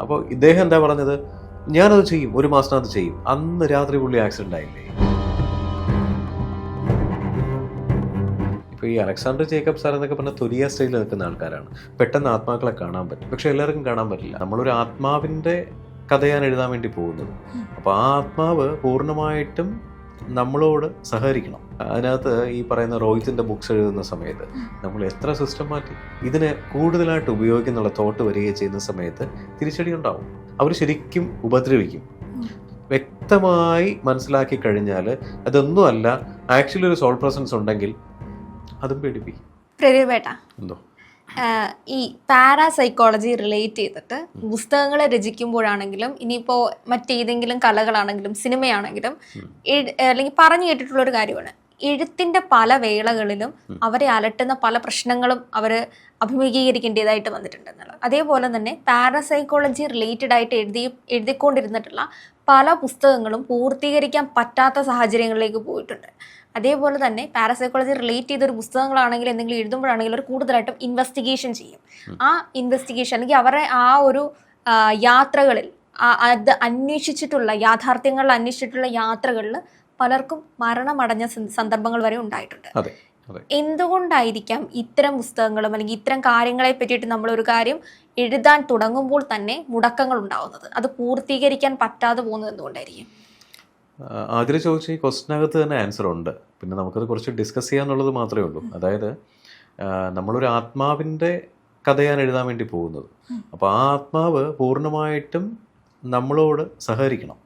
അപ്പോൾ ഇദ്ദേഹം എന്താ പറഞ്ഞത്? ഞാനത് ചെയ്യും ഒരു മാസത്തിനകത്ത് ചെയ്യും. അന്ന് രാത്രി പുള്ളി ആക്സിഡന്റ് ആയില്ലേ? ഇപ്പോൾ ഈ അലക്സാണ്ടർ ജേക്കബ് സാർ എന്നൊക്കെ പറഞ്ഞ തുരിയ സ്റ്റൈലിൽ നിൽക്കുന്ന ആൾക്കാരാണ്. പെട്ടെന്ന് ആത്മാക്കളെ കാണാൻ പറ്റും. പക്ഷെ എല്ലാവർക്കും കാണാൻ പറ്റില്ല. നമ്മളൊരു ആത്മാവിന്റെ കഥയാണ് എഴുതാൻ വേണ്ടി പോകുന്നത്. അപ്പോൾ ആ ആത്മാവ് പൂർണമായിട്ടും നമ്മളോട് സഹകരിക്കണം. അതിനകത്ത് ഈ പറയുന്ന റോഹിത്തിന്റെ ബുക്സ് എഴുതുന്ന സമയത്ത് നമ്മൾ എത്ര സിസ്റ്റം മാറ്റി? ഇതിനെ കൂടുതലായിട്ട് ഉപയോഗിക്കുന്നുള്ള തോട്ട് വരികയും ചെയ്യുന്ന സമയത്ത് തിരിച്ചടി ഉണ്ടാവും. അവർ ശരിക്കും ഉപദ്രവിക്കും. വ്യക്തമായി മനസ്സിലാക്കി കഴിഞ്ഞാൽ അതൊന്നുമല്ല ആക്ച്വലി ഒരു സോൾ പ്രസൻസ് ഉണ്ടെങ്കിൽ അതും പേടിപ്പിക്കും. എന്തോ? ഈ പാരാസൈക്കോളജി റിലേറ്റ് ചെയ്തിട്ട് പുസ്തകങ്ങൾ രചിക്കുമ്പോഴാണെങ്കിലും ഇനിയിപ്പോൾ മറ്റേതെങ്കിലും കലകളാണെങ്കിലും സിനിമയാണെങ്കിലും അല്ലെങ്കിൽ പറഞ്ഞു കേട്ടിട്ടുള്ള ഒരു കാര്യമാണ്. എഴുത്തിന്റെ പല വേളകളിലും അവരെ അലട്ടുന്ന പല പ്രശ്നങ്ങളും അവർ അഭിമുഖീകരിക്കേണ്ടതായിട്ട് വന്നിട്ടുണ്ട് എന്നുള്ളത് അതേപോലെ തന്നെ പാരസൈക്കോളജി റിലേറ്റഡ് ആയിട്ട് എഴുതി എഴുതിക്കൊണ്ടിരുന്നിട്ടുള്ള പല പുസ്തകങ്ങളും പൂർത്തീകരിക്കാൻ പറ്റാത്ത സാഹചര്യങ്ങളിലേക്ക് പോയിട്ടുണ്ട്. അതേപോലെ തന്നെ പാരസൈക്കോളജി റിലേറ്റ് ചെയ്തൊരു പുസ്തകങ്ങളാണെങ്കിൽ എന്തെങ്കിലും എഴുതുമ്പോഴാണെങ്കിൽ അവർ കൂടുതലായിട്ടും ഇൻവെസ്റ്റിഗേഷൻ ചെയ്യും. ആ ഇൻവെസ്റ്റിഗേഷൻ അല്ലെങ്കിൽ അവരെ ആ ഒരു യാത്രകളിൽ അത് അന്വേഷിച്ചിട്ടുള്ള യാഥാർത്ഥ്യങ്ങളിൽ അന്വേഷിച്ചിട്ടുള്ള യാത്രകളിൽ പലർക്കും മരണമടഞ്ഞ സന്ദർഭങ്ങൾ വരെ ഉണ്ടായിട്ടുണ്ട്. എന്തുകൊണ്ടായിരിക്കാം ഇത്തരം പുസ്തകങ്ങളും അല്ലെങ്കിൽ ഇത്തരം കാര്യങ്ങളെ പറ്റിയിട്ട് നമ്മൾ ഒരു കാര്യം എഴുതാൻ തുടങ്ങുമ്പോൾ തന്നെ മുടക്കങ്ങൾ ഉണ്ടാവുന്നത്? അത് പൂർത്തീകരിക്കാൻ പറ്റാതെ പോകുന്നത് എന്തുകൊണ്ടായിരിക്കും? ആദ്യം ചോദിച്ച ഈ ക്വസ്റ്റിനകത്ത് തന്നെ ആൻസർ ഉണ്ട്. പിന്നെ നമുക്കത് കുറച്ച് ഡിസ്കസ് ചെയ്യാന്നുള്ളത് മാത്രമേ ഉള്ളൂ. അതായത് നമ്മളൊരു ആത്മാവിന്റെ കഥയാണ് എഴുതാൻ വേണ്ടി പോകുന്നത്. അപ്പോൾ ആ ആത്മാവ് പൂർണമായിട്ടും നമ്മളോട് സഹകരിക്കണം.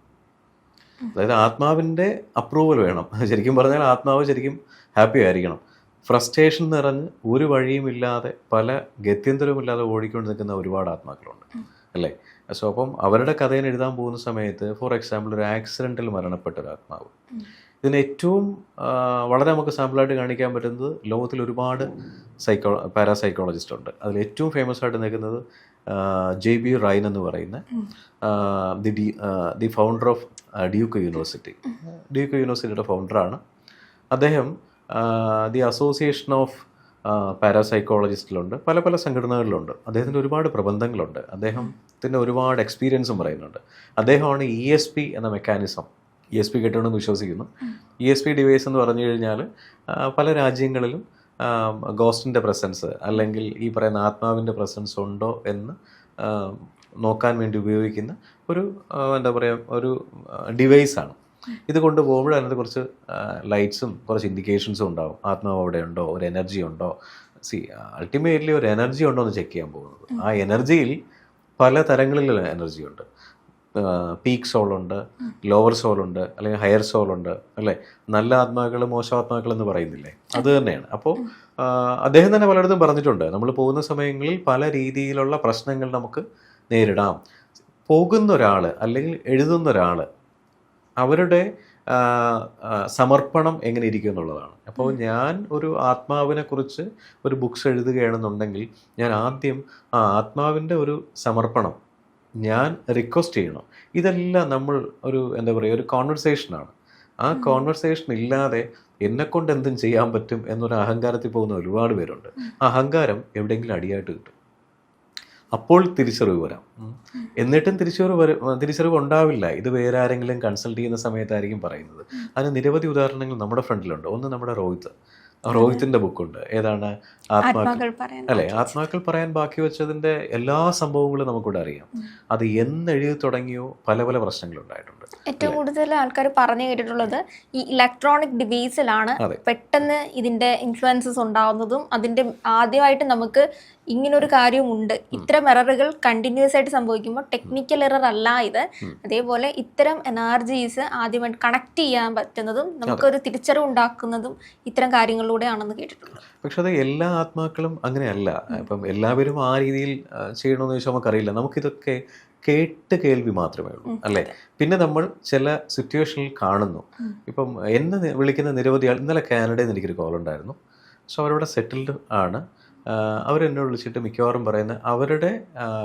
അതായത് ആത്മാവിന്റെ അപ്രൂവൽ വേണം. ശരിക്കും പറഞ്ഞാൽ ആത്മാവ് ശരിക്കും ഹാപ്പി ആയിരിക്കണം. ഫ്രസ്ട്രേഷൻ നിറഞ്ഞ് ഒരു വഴിയുമില്ലാതെ പല ഗത്യന്തരവുമില്ലാതെ ഓടിക്കൊണ്ട് നിൽക്കുന്ന ഒരുപാട് ആത്മാക്കളുണ്ട്. അല്ലേ? സോ അപ്പം അവരുടെ കഥയിൽ എഴുതാൻ പോകുന്ന സമയത്ത് ഫോർ എക്സാമ്പിൾ ഒരു ആക്സിഡന്റിൽ മരണപ്പെട്ട ഒരു ആത്മാവ് ഇതിന് ഏറ്റവും വളരെ നമുക്ക് സാമ്പിളായിട്ട് കാണിക്കാൻ പറ്റുന്നത് ലോകത്തിൽ ഒരുപാട് സൈക്കോ പാരാസൈക്കോളജിസ്റ്റ് ഉണ്ട്. അതിൽ ഏറ്റവും ഫേമസ് ആയിട്ട് നിൽക്കുന്നത് ജെ ബി റൈൻ എന്ന് പറയുന്ന the D the founder of Duke university Duke യൂണിവേഴ്സിറ്റിയുടെ ഫൗണ്ടറാണ് അദ്ദേഹം ദി അസോസിയേഷൻ ഓഫ് പാരാസൈക്കോളജിസ്റ്റിലുണ്ട്. പല പല സംഘടനകളിലുണ്ട്. അദ്ദേഹത്തിന്റെ ഒരുപാട് പ്രബന്ധങ്ങളുണ്ട്. അദ്ദേഹത്തിന്റെ ഒരുപാട് എക്സ്പീരിയൻസും പറയുന്നുണ്ട്. അദ്ദേഹമാണ് ഇ എസ് പി എന്ന മെക്കാനിസം ഇ എസ് പി കേട്ടുകൊണ്ടെന്ന് വിശ്വസിക്കുന്നു. ഇ എസ് പി ഡിവൈസ് എന്ന് പറഞ്ഞു കഴിഞ്ഞാൽ പല രാജ്യങ്ങളിലും ഗോസ്റ്റിന്റെ പ്രസൻസ് അല്ലെങ്കിൽ ഈ പറയുന്ന ആത്മാവിന്റെ പ്രസൻസ് ഉണ്ടോ എന്ന് നോക്കാൻ വേണ്ടി ഉപയോഗിക്കുന്ന ഒരു എന്താ പറയുക ഒരു ഡിവൈസാണ് ഇത് കൊണ്ടുപോകുമ്പോൾ അതിനകത്ത് കുറച്ച് ലൈറ്റ്സും കുറച്ച് ഇൻഡിക്കേഷൻസും ഉണ്ടാവും. ആത്മാവ് അവിടെ ഉണ്ടോ? ഒരു എനർജി ഉണ്ടോ? സി അൾട്ടിമേറ്റ്ലി ഒരു എനർജി ഉണ്ടോ എന്ന് ചെക്ക് ചെയ്യാൻ പോകുന്നത്. ആ എനർജിയിൽ പല തരങ്ങളിലുള്ള എനർജി ഉണ്ട്. പീക്ക് സോൾ ഉണ്ട് ലോവർ സോൾ ഉണ്ട് അല്ലെങ്കിൽ ഹയർ സോൾ ഉണ്ട് അല്ലേ? നല്ല ആത്മാക്കൾ മോശമാത്മാക്കൾ എന്ന് പറയുന്നില്ലേ? അത് തന്നെയാണ്. അപ്പോൾ അദ്ദേഹം തന്നെ പലയിടത്തും പറഞ്ഞിട്ടുണ്ട്. നമ്മൾ പോകുന്ന സമയങ്ങളിൽ പല രീതിയിലുള്ള പ്രശ്നങ്ങൾ നമുക്ക് നേരിടാം. പോകുന്ന ഒരാൾ അല്ലെങ്കിൽ എഴുതുന്ന ഒരാൾ അവരുടെ സമർപ്പണം എങ്ങനെ ഇരിക്കും എന്നുള്ളതാണ്. അപ്പോൾ ഞാൻ ഒരു ആത്മാവിനെ കുറിച്ച് ഒരു ബുക്സ് എഴുതുകയാണെന്നുണ്ടെങ്കിൽ ഞാൻ ആദ്യം ആ ആത്മാവിന്റെ ഒരു സമർപ്പണം ഞാൻ റിക്വസ്റ്റ് ചെയ്യണോ. ഇതെല്ലാം നമ്മൾ ഒരു എന്താ പറയുക ഒരു കോൺവെർസേഷനാണ് ആ കോൺവെർസേഷൻ ഇല്ലാതെ എന്നെക്കൊണ്ട് എന്തും ചെയ്യാൻ പറ്റും എന്നൊരു അഹങ്കാരത്തിൽ പോകുന്ന ഒരുപാട് പേരുണ്ട്. ആ അഹങ്കാരം എവിടെയെങ്കിലും അടിയായിട്ട് കിട്ടും. അപ്പോൾ തിരിച്ചറിവ് വരാം. എന്നിട്ടും തിരിച്ചറിവ് വരും തിരിച്ചറിവ് ഉണ്ടാവില്ല. ഇത് വേറെ ആരെങ്കിലും കൺസൾട്ട് ചെയ്യുന്ന സമയത്തായിരിക്കും പറയുന്നത്. അതിന് നിരവധി ഉദാഹരണങ്ങൾ നമ്മുടെ ഫ്രണ്ടിലുണ്ട്. ഒന്ന് നമ്മുടെ രോഹിത്. രോഹിത്തിന്റെ ബുക്കുണ്ട്. ഏതാണ്? ആത്മാക്കൾ. അല്ലെ? ആത്മാക്കൾ പറയാൻ ബാക്കി വെച്ചതിന്റെ എല്ലാ സംഭവങ്ങളും നമുക്കിവിടെ അറിയാം. അത് എന്ന് എഴുതി തുടങ്ങിയോ പല പല പ്രശ്നങ്ങളുണ്ടായിട്ടുണ്ട്. ഏറ്റവും കൂടുതൽ ആൾക്കാർ പറഞ്ഞു കേട്ടിട്ടുള്ളത് ഈ ഇലക്ട്രോണിക് ഡിവൈസിലാണ് പെട്ടെന്ന് ഇതിന്റെ ഇൻഫ്ലുവൻസസ് ഉണ്ടാവുന്നതും അതിന്റെ ആദ്യമായിട്ട് നമുക്ക് ഇങ്ങനൊരു കാര്യമുണ്ട് ഇത്തരം എററുകൾ കണ്ടിന്യൂസ് ആയിട്ട് സംഭവിക്കുമ്പോൾ ടെക്നിക്കൽ എറർ അല്ല ഇത്. അതേപോലെ ഇത്തരം എനർജീസ് ആദ്യമായിട്ട് കണക്ട് ചെയ്യാൻ പറ്റുന്നതും നമുക്കൊരു തിരിച്ചറിവ് ഉണ്ടാക്കുന്നതും ഇത്തരം കാര്യങ്ങളിലൂടെയാണെന്ന് കേട്ടിട്ടുണ്ട്. പക്ഷെ അത് എല്ലാ ആത്മാക്കളും അങ്ങനെയല്ല. ഇപ്പം എല്ലാവരും ആ രീതിയിൽ ചെയ്യണമെന്ന് ചോദിച്ചാൽ നമുക്കറിയില്ല. നമുക്കിതൊക്കെ കേട്ട് കേൾവി മാത്രമേ ഉള്ളൂ അല്ലേ? പിന്നെ നമ്മൾ ചില സിറ്റുവേഷനിൽ കാണുന്നു. ഇപ്പം എന്നെ വിളിക്കുന്ന നിരവധി ആൾ ഇന്നലെ കാനഡയിൽ നിന്ന് എനിക്കൊരു കോൾ ഉണ്ടായിരുന്നു. സോ അവരവിടെ സെറ്റിൽഡ് ആണ്. അവരെന്നെ വിളിച്ചിട്ട് മിക്കവാറും പറയുന്ന അവരുടെ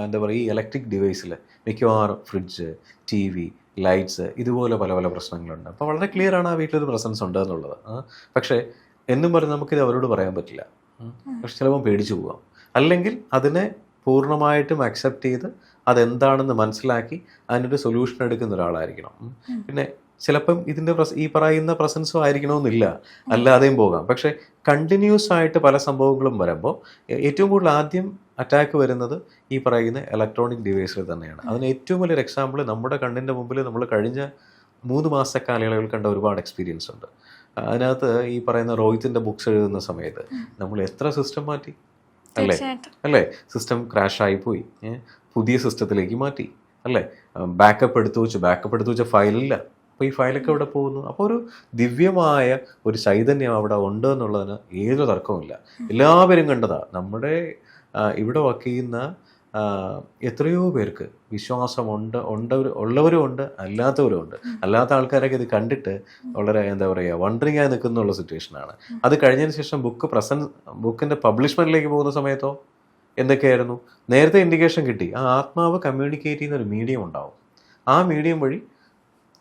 എന്താ പറയുക ഈ ഇലക്ട്രിക് ഡിവൈസിൽ മിക്കവാറും ഫ്രിഡ്ജ് ടി വി ലൈറ്റ്സ് ഇതുപോലെ പല പല പ്രശ്നങ്ങളുണ്ട്. അപ്പോൾ വളരെ ക്ലിയർ ആണ് ആ വീട്ടിലൊരു പ്രസൻസ് ഉണ്ട് എന്നുള്ളത്. പക്ഷേ എന്നും പറഞ്ഞ് നമുക്കിത് അവരോട് പറയാൻ പറ്റില്ല. പക്ഷെ ചിലപ്പോൾ പേടിച്ചു പോകാം അല്ലെങ്കിൽ അതിനെ പൂർണമായിട്ടും അക്സെപ്റ്റ് ചെയ്ത് അതെന്താണെന്ന് മനസ്സിലാക്കി അതിനൊരു സൊല്യൂഷൻ എടുക്കുന്ന ഒരാളായിരിക്കണം. പിന്നെ ചിലപ്പം ഇതിന്റെ പ്രസ ഈ പറയുന്ന പ്രസൻസും ആയിരിക്കണമെന്നില്ല. അല്ലാതെയും പോകാം. പക്ഷേ കണ്ടിന്യൂസ് ആയിട്ട് പല സംഭവങ്ങളും വരുമ്പോൾ ഏറ്റവും കൂടുതൽ ആദ്യം അറ്റാക്ക് വരുന്നത് ഈ പറയുന്ന ഇലക്ട്രോണിക് ഡിവൈസിൽ തന്നെയാണ്. അതിന് ഏറ്റവും വലിയൊരു എക്സാമ്പിൾ നമ്മുടെ കണ്ണിന്റെ മുമ്പിൽ നമ്മൾ കഴിഞ്ഞ മൂന്ന് മാസത്തെ കാലയളവിൽ കണ്ട ഒരുപാട് എക്സ്പീരിയൻസ് ഉണ്ട്. അതിനകത്ത് ഈ പറയുന്ന റോഹിത്തിന്റെ ബുക്സ് എഴുതുന്ന സമയത്ത് നമ്മൾ എത്ര സിസ്റ്റം മാറ്റി? അല്ലേ? അല്ലേ? സിസ്റ്റം ക്രാഷ് ആയിപ്പോയി. പോയി പുതിയ സിസ്റ്റത്തിലേക്ക് മാറ്റി. അല്ലേ? ബാക്കപ്പ് എടുത്തു വെച്ച്. ബാക്കപ്പ് എടുത്തു വെച്ച ഫയലില്ല അപ്പോൾ ഈ ഫയലൊക്കെ ഇവിടെ പോകുന്നു? അപ്പോൾ ഒരു ദിവ്യമായ ഒരു ചൈതന്യം അവിടെ ഉണ്ട് എന്നുള്ളതിന് ഏതൊരു തർക്കവുമില്ല. എല്ലാവരും കണ്ടതാ. നമ്മുടെ ഇവിടെ വർക്ക് ചെയ്യുന്ന എത്രയോ പേർക്ക് വിശ്വാസമുണ്ട് ഉണ്ടവർ ഉള്ളവരും ഉണ്ട് അല്ലാത്തവരും ഉണ്ട്. അല്ലാത്ത ആൾക്കാരൊക്കെ ഇത് കണ്ടിട്ട് വളരെ എന്താ പറയുക വണ്ടറിങ് ആയി നിൽക്കുന്നുള്ള സിറ്റുവേഷനാണ് അത് കഴിഞ്ഞതിന് ശേഷം ബുക്ക് പ്രസന്റ് ബുക്കിന്റെ പബ്ലിഷ്മെന്റിലേക്ക് പോകുന്ന സമയത്തോ എന്തൊക്കെയായിരുന്നു? നേരത്തെ ഇൻഡിക്കേഷൻ കിട്ടി. ആ ആത്മാവ് കമ്മ്യൂണിക്കേറ്റ് ചെയ്യുന്ന ഒരു മീഡിയം ഉണ്ടാവും. ആ മീഡിയം വഴി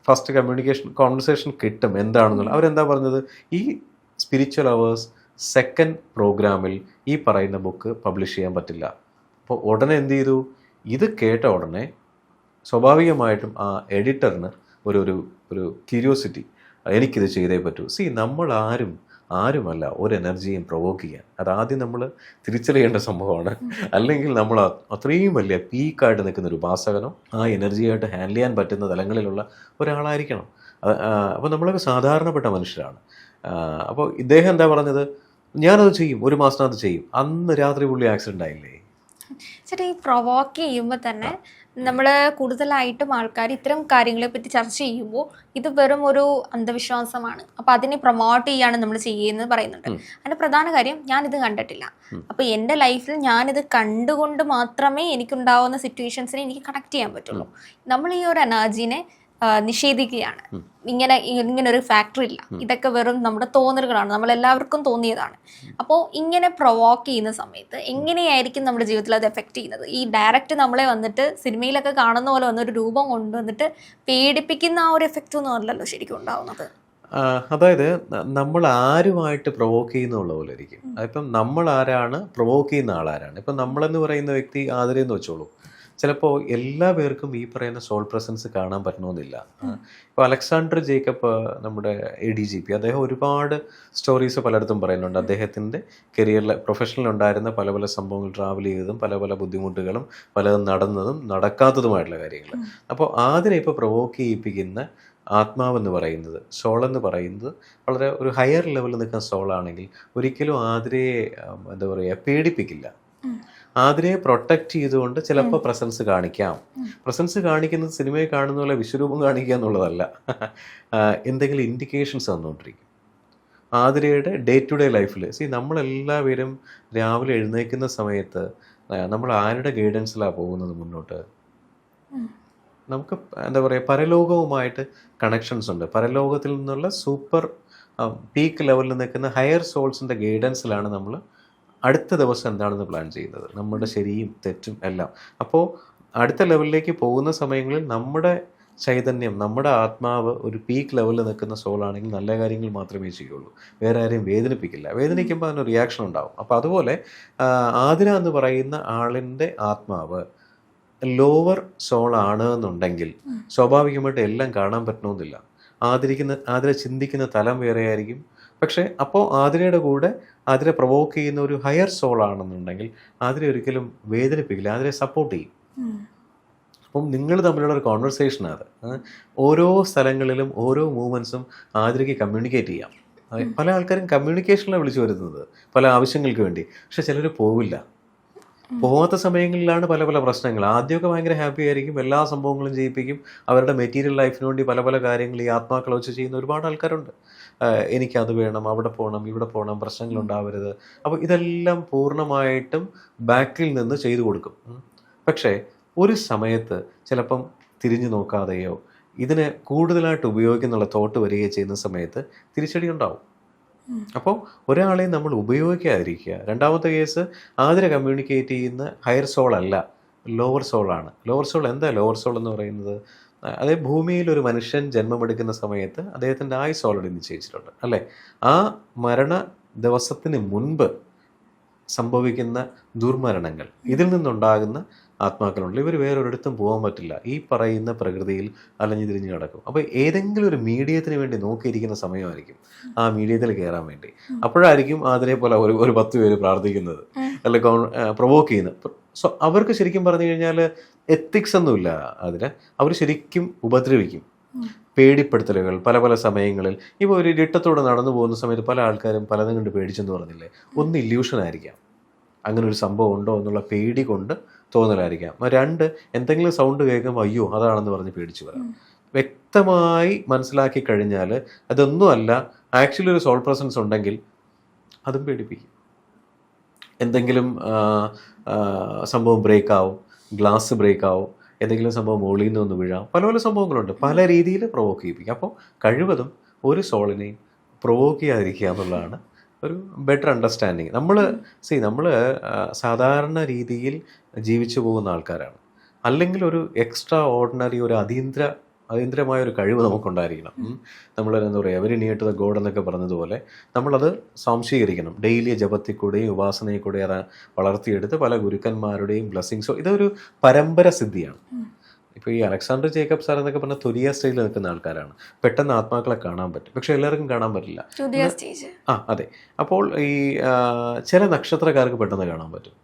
ഫസ്റ്റ് കമ്മ്യൂണിക്കേഷൻ കോൺവെർസേഷൻ കിട്ടും എന്താണെന്നുള്ള. അവരെന്താ പറഞ്ഞത്? ഈ സ്പിരിച്വൽ അവേഴ്സ് സെക്കൻഡ് പ്രോഗ്രാമിൽ ഈ പറയുന്ന ബുക്ക് പബ്ലിഷ് ചെയ്യാൻ പറ്റില്ല. അപ്പോൾ ഉടനെ എന്ത് ചെയ്തു? ഇത് കേട്ട ഉടനെ സ്വാഭാവികമായിട്ടും ആ എഡിറ്ററിന് ഒരു ഒരു ഒരു ക്യൂരിയോസിറ്റി എനിക്കിത് ചെയ്തേ പറ്റൂ. സി നമ്മൾ ആരും ആരുമല്ല ഒരു എനർജിയും പ്രൊവോക്ക് ചെയ്യാൻ. അതാദ്യം നമ്മൾ തിരിച്ചറിയേണ്ട സംഭവമാണ്. അല്ലെങ്കിൽ നമ്മൾ അത്രയും വലിയ പീക്കായിട്ട് നിൽക്കുന്ന ഒരു ഉപാസകനോ ആ എനർജിയായിട്ട് ഹാൻഡിൽ ചെയ്യാൻ പറ്റുന്ന തലങ്ങളിലുള്ള ഒരാളായിരിക്കണം. അപ്പോൾ നമ്മളൊക്കെ സാധാരണപ്പെട്ട മനുഷ്യരാണ്. അപ്പോൾ ഇദ്ദേഹം എന്താ പറഞ്ഞത്? ഞാനത് ചെയ്യും ഒരു മാസത്തിനകത്ത് ചെയ്യും. അന്ന് രാത്രി പുള്ളി ആക്സിഡന്റ് ആയില്ലേ? ചേട്ടാ ഈ പ്രൊവോക്ക് ചെയ്യുമ്പോൾ തന്നെ നമ്മൾ കൂടുതലായിട്ടും ആൾക്കാർ ഇത്തരം കാര്യങ്ങളെ പറ്റി ചർച്ച ചെയ്യുമ്പോൾ ഇത് വെറും ഒരു അന്ധവിശ്വാസമാണ്. അപ്പൊ അതിനെ പ്രൊമോട്ട് ചെയ്യാണ് നമ്മൾ ചെയ്യുന്നത് പറയുന്നുണ്ട്. അതിന്റെ പ്രധാന കാര്യം ഞാനിത് കണ്ടിട്ടില്ല. അപ്പോൾ അപ്പൊ എന്റെ ലൈഫിൽ ഞാനിത് കണ്ടുകൊണ്ട് മാത്രമേ എനിക്കുണ്ടാവുന്ന സിറ്റുവേഷൻസിനെ എനിക്ക് കണക്ട് ചെയ്യാൻ പറ്റുള്ളൂ. നമ്മൾ ഈ ഒരു എനർജീനെ നിഷേധിക്കുകയാണ്. ഇങ്ങനെ ഇങ്ങനെ ഒരു ഫാക്ടറി ഇല്ല. ഇതൊക്കെ വെറും നമ്മുടെ തോന്നലുകളാണ്. നമ്മൾ എല്ലാവർക്കും തോന്നിയതാണ്. അപ്പോൾ ഇങ്ങനെ പ്രൊവോക്ക് ചെയ്യുന്ന സമയത്ത് എങ്ങനെയായിരിക്കും നമ്മുടെ ജീവിതത്തിൽ അത് എഫക്റ്റ് ചെയ്യുന്നത്? ഈ ഡയറക്റ്റ് നമ്മളെ വന്നിട്ട് സിനിമയിലൊക്കെ കാണുന്ന പോലെ വന്നൊരു രൂപം കൊണ്ടുവന്നിട്ട് പേടിപ്പിക്കുന്ന ആ ഒരു എഫക്റ്റ് ഒന്നും അല്ലല്ലോ ശരിക്കും ഉണ്ടാവുന്നത്? അതായത് നമ്മൾ ആരുമായിട്ട് പ്രൊവോക്ക് ചെയ്യുന്നുള്ള പോലെ ഇരിക്കും. അതിപ്പം നമ്മൾ ആരാണ്? പ്രൊവോക്ക് ചെയ്യുന്ന ആളാരാണ്. ഇപ്പം നമ്മളെന്ന് പറയുന്ന വ്യക്തി ആദരെന്ന് വെച്ചോളൂ. ചിലപ്പോൾ എല്ലാ പേർക്കും ഈ പറയുന്ന സോൾ പ്രസൻസ് കാണാൻ പറ്റണമെന്നില്ല. ഇപ്പോൾ അലക്സാണ്ടർ ജേക്കബ് നമ്മുടെ എ ഡി ജി പി അദ്ദേഹം ഒരുപാട് സ്റ്റോറീസ് പലയിടത്തും പറയുന്നുണ്ട്. അദ്ദേഹത്തിന്റെ കരിയറിൽ പ്രൊഫഷണൽ ഉണ്ടായിരുന്ന പല പല സംഭവങ്ങൾ ട്രാവൽ ചെയ്തതും പല പല ബുദ്ധിമുട്ടുകളും പലതും നടന്നതും നടക്കാത്തതുമായിട്ടുള്ള കാര്യങ്ങൾ അപ്പോൾ ആദ്യം ഇപ്പോൾ പ്രൊവോക്ക് ചെയ്യിപ്പിക്കുന്ന ആത്മാവെന്ന് പറയുന്നത് സോൾ എന്ന് പറയുന്നത് വളരെ ഒരു ഹയർ ലെവലിൽ നിൽക്കുന്ന സോളാണെങ്കിൽ ഒരിക്കലും ആതിരയെ എന്താ പറയുക പേടിപ്പിക്കില്ല. ആതിരയെ പ്രൊട്ടക്റ്റ് ചെയ്തുകൊണ്ട് ചിലപ്പോൾ പ്രസൻസ് കാണിക്കാം. പ്രസൻസ് കാണിക്കുന്നത് സിനിമയെ കാണുന്ന പോലെ വിശ്വരൂപം കാണിക്കുക എന്നുള്ളതല്ല. എന്തെങ്കിലും ഇൻഡിക്കേഷൻസ് തന്നുകൊണ്ടിരിക്കും ആതിരയുടെ ഡേ ടു ഡേ ലൈഫിൽ സി നമ്മളെല്ലാവരും രാവിലെ എഴുന്നേക്കുന്ന സമയത്ത് നമ്മൾ ആരുടെ ഗൈഡൻസിലാണ് പോകുന്നത് മുന്നോട്ട്? നമുക്ക് എന്താ പറയുക പരലോകവുമായിട്ട് കണക്ഷൻസ് ഉണ്ട്. പരലോകത്തിൽ നിന്നുള്ള സൂപ്പർ പീക്ക് ലെവലിൽ നിൽക്കുന്ന ഹയർ സോൾസിന്റെ ഗൈഡൻസിലാണ് നമ്മൾ അടുത്ത ദിവസം എന്താണെന്ന് പ്ലാൻ ചെയ്യുന്നത്? നമ്മുടെ ശരിയും തെറ്റും എല്ലാം. അപ്പോൾ അടുത്ത ലെവലിലേക്ക് പോകുന്ന സമയങ്ങളിൽ നമ്മുടെ ചൈതന്യം നമ്മുടെ ആത്മാവ് ഒരു പീക്ക് ലെവലിൽ നിൽക്കുന്ന സോളാണെങ്കിൽ നല്ല കാര്യങ്ങൾ മാത്രമേ ചെയ്യുള്ളൂ. വേറെ ആരെയും വേദനിപ്പിക്കില്ല. വേദനിക്കുമ്പോൾ അതിന് റിയാക്ഷൻ ഉണ്ടാവും. അപ്പോൾ അതുപോലെ ആതിര എന്ന് പറയുന്ന ആളിന്റെ ആത്മാവ് ലോവർ സോളാണ് എന്നുണ്ടെങ്കിൽ സ്വാഭാവികമായിട്ട് എല്ലാം കാണാൻ പറ്റണമെന്നില്ല. ആദരിക്കുന്ന ആതിര ചിന്തിക്കുന്ന തലം വേറെ ആയിരിക്കും. പക്ഷേ അപ്പോൾ ആതിരയുടെ കൂടെ ആതിരെ പ്രൊവോക്ക് ചെയ്യുന്ന ഒരു ഹയർ സോൾ ആണെന്നുണ്ടെങ്കിൽ ആതിരെ ഒരിക്കലും വേദനിപ്പിക്കില്ല. ആതിരെ സപ്പോർട്ട് ചെയ്യും. അപ്പം നിങ്ങൾ തമ്മിലുള്ള ഒരു കോൺവെർസേഷനാണ് അത്. ഓരോ സ്ഥലങ്ങളിലും ഓരോ മൂവ്മെന്റ്സും ആതിരയ്ക്ക് കമ്മ്യൂണിക്കേറ്റ് ചെയ്യാം. പല ആൾക്കാരും കമ്മ്യൂണിക്കേഷനിലാണ് വിളിച്ചു വരുന്നത്. പല ആവശ്യങ്ങൾക്ക് വേണ്ടി. പക്ഷെ ചിലർ പോവില്ല. പോകാത്ത സമയങ്ങളിലാണ് പല പല പ്രശ്നങ്ങൾ. ആദ്യമൊക്കെ ഭയങ്കര ഹാപ്പി ആയിരിക്കും. എല്ലാ സംഭവങ്ങളും ചെയ്യിപ്പിക്കും അവരുടെ മെറ്റീരിയൽ ലൈഫിന് വേണ്ടി പല പല കാര്യങ്ങൾ ഈ ആത്മാക്കൾ വെച്ച് ചെയ്യുന്ന ഒരുപാട് ആൾക്കാരുണ്ട്. എനിക്ക് എനിക്കത് വേണം അവിടെ പോകണം ഇവിടെ പോകണം പ്രശ്നങ്ങൾ ഉണ്ടാവരുത്. അപ്പോൾ ഇതെല്ലാം പൂർണമായിട്ടും ബാക്കിൽ നിന്ന് ചെയ്തു കൊടുക്കും. പക്ഷേ ഒരു സമയത്ത് ചിലപ്പം തിരിഞ്ഞു നോക്കാതെയോ ഇതിനെ കൂടുതലായിട്ട് ഉപയോഗിക്കുന്നുള്ള തോട്ട് വരികയോ ചെയ്യുന്ന സമയത്ത് തിരിച്ചടി ഉണ്ടാവും. അപ്പോൾ ഒരാളെ നമ്മൾ ഉപയോഗിക്കാതിരിക്കുക. രണ്ടാമത്തെ കേസ് ആതിര കമ്മ്യൂണിക്കേറ്റ് ചെയ്യുന്ന ഹയർ സോൾ അല്ല ലോവർ സോളാണ് ലോവർ സോൾ എന്താ ലോവർ സോൾ എന്ന് പറയുന്നത്? അതേ ഭൂമിയിൽ ഒരു മനുഷ്യൻ ജന്മമെടുക്കുന്ന സമയത്ത് അദ്ദേഹത്തിന്റെ ആയുസ് ഓൾറെഡി നിശ്ചയിച്ചിട്ടുണ്ട് അല്ലേ? ആ മരണ ദിവസത്തിന് മുൻപ് സംഭവിക്കുന്ന ദുർമരണങ്ങൾ ഇതിൽ നിന്നുണ്ടാകുന്ന ആത്മാക്കളുണ്ട്. ഇവർ വേറൊരിടത്തും പോകാൻ പറ്റില്ല. ഈ പറയുന്ന പ്രകൃതിയിൽ അലഞ്ഞു തിരിഞ്ഞ് കിടക്കും. അപ്പോൾ ഏതെങ്കിലും ഒരു മീഡിയത്തിന് വേണ്ടി നോക്കിയിരിക്കുന്ന സമയമായിരിക്കും ആ മീഡിയത്തിൽ കയറാൻ വേണ്ടി. അപ്പോഴായിരിക്കും അതിനെ പോലെ ഒരു ഒരു പത്ത് പേര് പ്രാർത്ഥിക്കുന്നത് അല്ലെ പ്രൊവോക്ക് ചെയ്യുന്നത്. സോ അവർക്ക് ശരിക്കും പറഞ്ഞു കഴിഞ്ഞാൽ എത്തിക്സ് ഒന്നുമില്ല അതിന് അവർ ശരിക്കും ഉപദ്രവിക്കും. പേടിപ്പെടുത്തലുകൾ പല പല സമയങ്ങളിൽ. ഇപ്പോൾ ഒരു ഇരുട്ടത്തോടെ നടന്നു പോകുന്ന സമയത്ത് പല ആൾക്കാരും പലതും കണ്ട് പേടിച്ചെന്ന് പറഞ്ഞില്ലേ? ഒന്ന് ഇല്യൂഷൻ ആയിരിക്കാം. അങ്ങനെ ഒരു സംഭവം ഉണ്ടോ എന്നുള്ള പേടി കൊണ്ട് തോന്നലായിരിക്കാം. രണ്ട് എന്തെങ്കിലും സൗണ്ട് കേൾക്കുമ്പോൾ അയ്യോ അതാണെന്ന് പറഞ്ഞ് പേടിച്ചു വരാം. വ്യക്തമായി മനസ്സിലാക്കി കഴിഞ്ഞാൽ അതൊന്നുമല്ല ആക്ച്വലി ഒരു സോൾ പ്രസൻസ് ഉണ്ടെങ്കിൽ അതും പേടിപ്പിക്കും. എന്തെങ്കിലും സംഭവം ബ്രേക്ക് ആവും ഗ്ലാസ് ബ്രേക്ക് ആവും എന്തെങ്കിലും സംഭവം മുകളിൽ നിന്ന് ഒന്ന് വീഴാം. പല പല സംഭവങ്ങളുണ്ട്. പല രീതിയിൽ പ്രൊവോക്ക് ചെയ്യിപ്പിക്കും. അപ്പോൾ കഴിവതും ഒരു സോളിനെയും പ്രൊവോക്ക് ചെയ്യാതിരിക്കുക എന്നുള്ളതാണ് ഒരു ബെറ്റർ അണ്ടർസ്റ്റാൻഡിങ് നമ്മൾ സി നമ്മൾ സാധാരണ രീതിയിൽ ജീവിച്ചു പോകുന്ന ആൾക്കാരാണ്. അല്ലെങ്കിൽ ഒരു എക്സ്ട്രാ ഓർഡിനറി ഒരു അതീന്ദ്ര അതീന്ദ്രമായ ഒരു കഴിവ് നമുക്കുണ്ടായിരിക്കണം. നമ്മൾ എന്താ പറയുക every near to the God എന്നൊക്കെ പറഞ്ഞതുപോലെ നമ്മളത് സംശീകരിക്കണം. ഡെയിലി ജപത്തിൽ കൂടെയും ഉപാസനയിൽ കൂടെയും വളർത്തിയെടുത്ത് പല ഗുരുക്കന്മാരുടെയും ബ്ലെസ്സിങ്സോ ഇതൊരു പരമ്പര സിദ്ധിയാണ്. ഇപ്പോൾ ഈ അലക്സാണ്ടർ ജേക്കബ് സാർ എന്നൊക്കെ പറഞ്ഞാൽ തുരിയ സ്റ്റേജിൽ നിൽക്കുന്ന ആൾക്കാരാണ്. പെട്ടെന്ന് ആത്മാക്കളെ കാണാൻ പറ്റും. പക്ഷെ എല്ലാവർക്കും കാണാൻ പറ്റില്ല. ആ അതെ. അപ്പോൾ ഈ ചില നക്ഷത്രക്കാർക്ക് പെട്ടെന്ന് കാണാൻ പറ്റും.